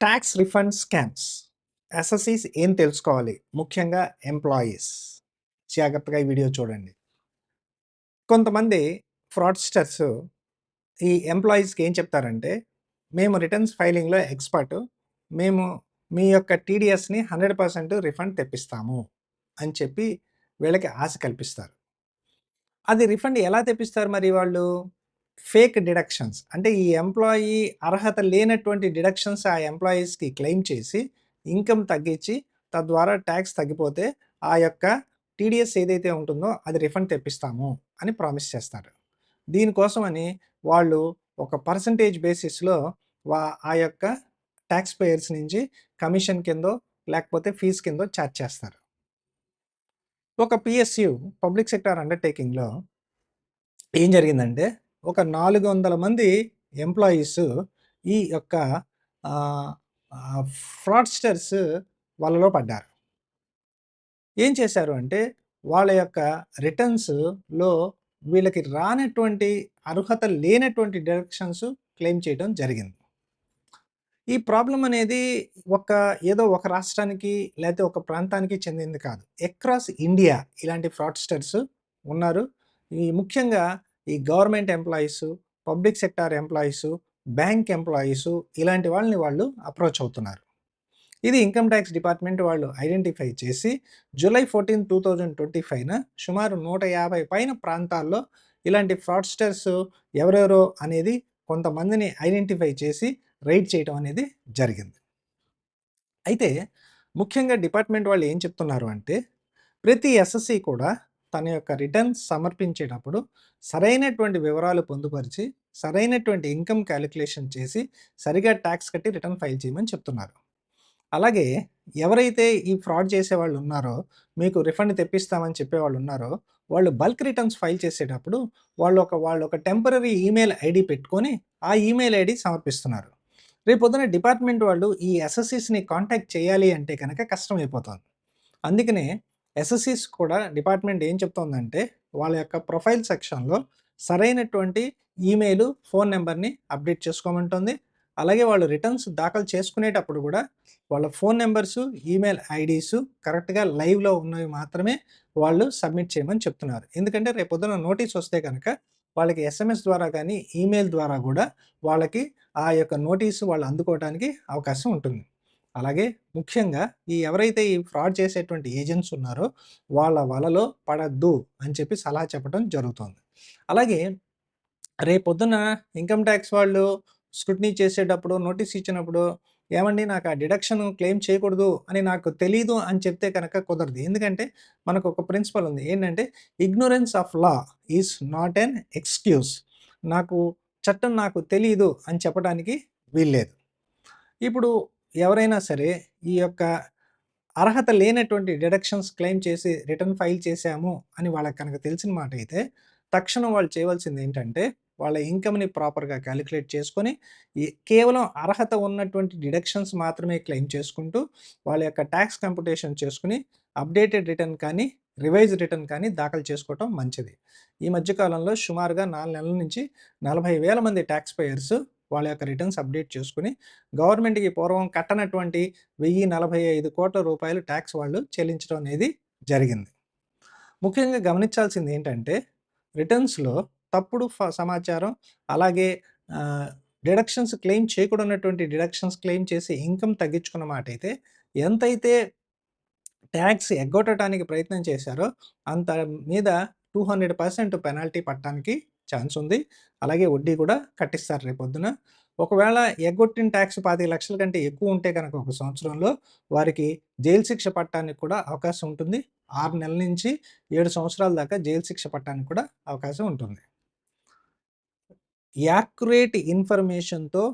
Tax refund scams ఎస్ఎస్సీస్ ఏం తెలుసుకోవాలి? ముఖ్యంగా ఎంప్లాయీస్ జాగ్రత్తగా ఈ వీడియో చూడండి. కొంతమంది ఫ్రాడ్స్టర్స్ ఈ ఎంప్లాయీస్కి ఏం చెప్తారంటే మేము రిటర్న్స్ ఫైలింగ్లో ఎక్స్పర్ట్ మేము మీ యొక్క టీడీఎస్ని హండ్రెడ్ పర్సెంట్ రిఫండ్ తెప్పిస్తాము. అని చెప్పి వీళ్ళకి ఆశ కల్పిస్తారు. అది రిఫండ్ ఎలా తెప్పిస్తారు మరి వాళ్ళు? Fake deductions. అంటే ఈ ఎంప్లాయీ అర్హత లేనటువంటి డిడక్షన్స్ ఆ ఎంప్లాయీస్కి క్లెయిమ్ చేసి ఇన్కమ్ తగ్గించి తద్వారా ట్యాక్స్ తగ్గిపోతే ఆ యొక్క టీడీఎస్ ఏదైతే ఉంటుందో అది రిఫండ్ తెప్పిస్తాము అని ప్రామిస్ చేస్తారు. దీనికోసమని వాళ్ళు ఒక పర్సంటేజ్ బేసిస్లో వా ఆ యొక్క ట్యాక్స్ పేయర్స్ నుంచి కమిషన్ కిందో లేకపోతే ఫీజు కిందో ఛార్జ్ చేస్తారు. ఒక పిఎస్యు పబ్లిక్ సెక్టార్ అండర్టేకింగ్లో ఏం జరిగిందంటే ఒక నాలుగు వందల మంది ఎంప్లాయీస్ ఈ యొక్క ఫ్రాడ్స్టర్స్ వాళ్ళలో పడ్డారు. ఏం చేశారు అంటే వాళ్ళ యొక్క రిటర్న్స్లో వీళ్ళకి రానటువంటి అర్హత లేనటువంటి డైరెక్షన్స్ క్లెయిమ్ చేయడం జరిగింది. ఈ ప్రాబ్లం అనేది ఒక ఏదో ఒక రాష్ట్రానికి లేకపోతే ఒక ప్రాంతానికి చెందింది కాదు. అక్రాస్ ఇండియా ఇలాంటి ఫ్రాడ్స్టర్స్ ఉన్నారు. ఈ ముఖ్యంగా ఈ government employees public sector employees bank employees ఇలాంటి వాళ్ళని వాళ్ళు అప్రోచ్ అవుతున్నారు. ఇది ఇన్కమ్ ట్యాక్స్ డిపార్ట్మెంట్ వాళ్ళు ఐడెంటిఫై చేసి July fourteen two thousand twenty ఫైవ్న సుమారు నూట యాభై పైన ప్రాంతాల్లో ఇలాంటి ఫ్రాడ్స్టర్స్ ఎవరెవరో అనేది కొంతమందిని ఐడెంటిఫై చేసి రైడ్ చేయడం అనేది జరిగింది. అయితే ముఖ్యంగా డిపార్ట్మెంట్ వాళ్ళు ఏం చెప్తున్నారు అంటే ప్రతి ఎస్ఎస్సి కూడా తన యొక్క రిటర్న్స్ సమర్పించేటప్పుడు సరైనటువంటి వివరాలు పొందుపరిచి సరైనటువంటి ఇన్కమ్ క్యాలిక్యులేషన్ చేసి సరిగా ట్యాక్స్ కట్టి రిటర్న్ ఫైల్ చేయమని చెప్తున్నారు. అలాగే ఎవరైతే ఈ ఫ్రాడ్ చేసేవాళ్ళు ఉన్నారో మీకు రిఫండ్ తెప్పిస్తామని చెప్పేవాళ్ళు ఉన్నారో వాళ్ళు బల్క్ రిటర్న్స్ ఫైల్ చేసేటప్పుడు వాళ్ళు ఒక వాళ్ళు ఒక టెంపరీ ఈమెయిల్ ఐడి పెట్టుకొని ఆ ఈమెయిల్ ఐడి సమర్పిస్తున్నారు. రేపు పొద్దున డిపార్ట్మెంట్ వాళ్ళు ఈ ఎస్ఎస్సీస్ని కాంటాక్ట్ చేయాలి అంటే కనుక కష్టం అందుకనే ఎస్ఎస్సిస్ కూడా డిపార్ట్మెంట్ ఏం చెప్తోందంటే వాళ్ళ యొక్క ప్రొఫైల్ సెక్షన్లో సరైనటువంటి ఈమెయిల్ ఫోన్ నెంబర్ని అప్డేట్ చేసుకోమంటుంది. అలాగే వాళ్ళు రిటర్న్స్ దాఖలు చేసుకునేటప్పుడు కూడా వాళ్ళ ఫోన్ నెంబర్స్ ఈమెయిల్ ఐడీస్ కరెక్ట్గా లైవ్లో ఉన్నవి మాత్రమే వాళ్ళు సబ్మిట్ చేయమని చెప్తున్నారు. ఎందుకంటే రేపు నోటీస్ వస్తే కనుక వాళ్ళకి ఎస్ఎంఎస్ ద్వారా కానీ ఈమెయిల్ ద్వారా కూడా వాళ్ళకి ఆ యొక్క నోటీసు వాళ్ళు అందుకోవడానికి అవకాశం ఉంటుంది. అలాగే ముఖ్యంగా ఈ ఎవరైతే ఈ ఫ్రాడ్ చేసేటువంటి ఏజెంట్స్ ఉన్నారో వాళ్ళ వలలో పడద్దు అని చెప్పి సలహా చెప్పడం జరుగుతుంది. అలాగే రేపొద్దున ఇన్కమ్ ట్యాక్స్ వాళ్ళు స్క్రూటినీ చేసేటప్పుడు నోటీస్ ఇచ్చినప్పుడు ఏమండి నాకు ఆ డిడక్షన్ క్లెయిమ్ చేయకూడదు అని నాకు తెలీదు అని చెప్తే కనుక కుదరదు. ఎందుకంటే మనకు ఒక ప్రిన్సిపల్ ఉంది. ఏంటంటే ignorance of law is not an excuse. నాకు చట్టం నాకు తెలియదు అని చెప్పడానికి వీల్లేదు. ఇప్పుడు ఎవరైనా సరే ఈ యొక్క అర్హత లేనటువంటి డిడక్షన్స్ క్లెయిమ్ చేసి రిటర్న్ ఫైల్ చేశాము అని వాళ్ళకి కనుక తెలిసిన మాట అయితే తక్షణం వాళ్ళు చేయవలసింది ఏంటంటే వాళ్ళ ఇన్కమ్ని ప్రాపర్గా క్యాలిక్యులేట్ చేసుకొని కేవలం అర్హత ఉన్నటువంటి డిడక్షన్స్ మాత్రమే క్లెయిమ్ చేసుకుంటూ వాళ్ళ యొక్క ట్యాక్స్ కంప్యూటేషన్ చేసుకుని అప్డేటెడ్ రిటర్న్ కానీ రివైజ్ రిటర్న్ కానీ దాఖలు చేసుకోవటం మంచిది. ఈ మధ్యకాలంలో సుమారుగా నాలుగు నెలల నుంచి నలభై వేల మంది ట్యాక్స్ పేయర్స్ వాళ్ళ యొక్క రిటర్న్స్ అప్డేట్ చేసుకుని గవర్నమెంట్కి పూర్వం కట్టనటువంటి వెయ్యి నలభై ఐదు కోట్ల రూపాయలు ట్యాక్స్ వాళ్ళు చెల్లించడం అనేది జరిగింది. ముఖ్యంగా గమనించాల్సింది ఏంటంటే రిటర్న్స్లో తప్పుడు సమాచారం అలాగే డిడక్షన్స్ క్లెయిమ్ చేయకూడనటువంటి డిడక్షన్స్ క్లెయిమ్ చేసి ఇన్కమ్ తగ్గించుకున్న మాట అయితే ఎంతైతే ట్యాక్స్ ఎగ్గొట్టడానికి ప్రయత్నం చేశారో అంత మీద టూ హండ్రెడ్ పర్సెంట్ పెనాల్టీ పట్టడానికి ఛాన్స్ ఉంది. అలాగే వడ్డీ కూడా కట్టిస్తారు రేపొద్దున. ఒకవేళ ఎగ్గొట్టిన ట్యాక్స్ పాతి లక్షల కంటే ఎక్కువ ఉంటే కనుక ఒక సంవత్సరంలో వారికి జైలు శిక్ష పట్టడానికి కూడా అవకాశం ఉంటుంది. ఆరు నెలల నుంచి ఏడు సంవత్సరాల దాకా జైలు శిక్ష పట్టడానికి కూడా అవకాశం ఉంటుంది. యాక్యురేట్ ఇన్ఫర్మేషన్తో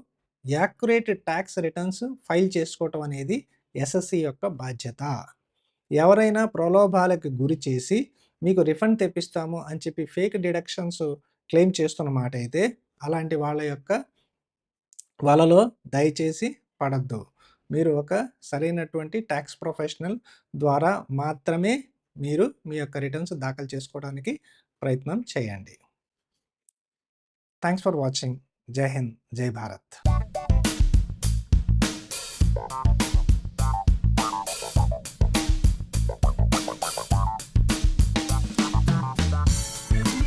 యాక్యురేట్ ట్యాక్స్ రిటర్న్స్ ఫైల్ చేసుకోవటం అనేది ఎస్ఎస్సి యొక్క బాధ్యత. ఎవరైనా ప్రలోభాలకు గురి చేసి మీకు రిఫండ్ తెప్పిస్తాము అని చెప్పి ఫేక్ డిడక్షన్స్ క్లెయిమ్ చేస్తున్న మాట అయితే అలాంటి వాళ్ళ యొక్క వలలో దయచేసి పడద్దు. మీరు ఒక సరైనటువంటి ట్యాక్స్ ప్రొఫెషనల్ ద్వారా మాత్రమే మీరు మీ యొక్క రిటర్న్స్ దాఖలు చేసుకోవడానికి ప్రయత్నం చేయండి. Thanks for watching. Jai Hind. Jai Bharat.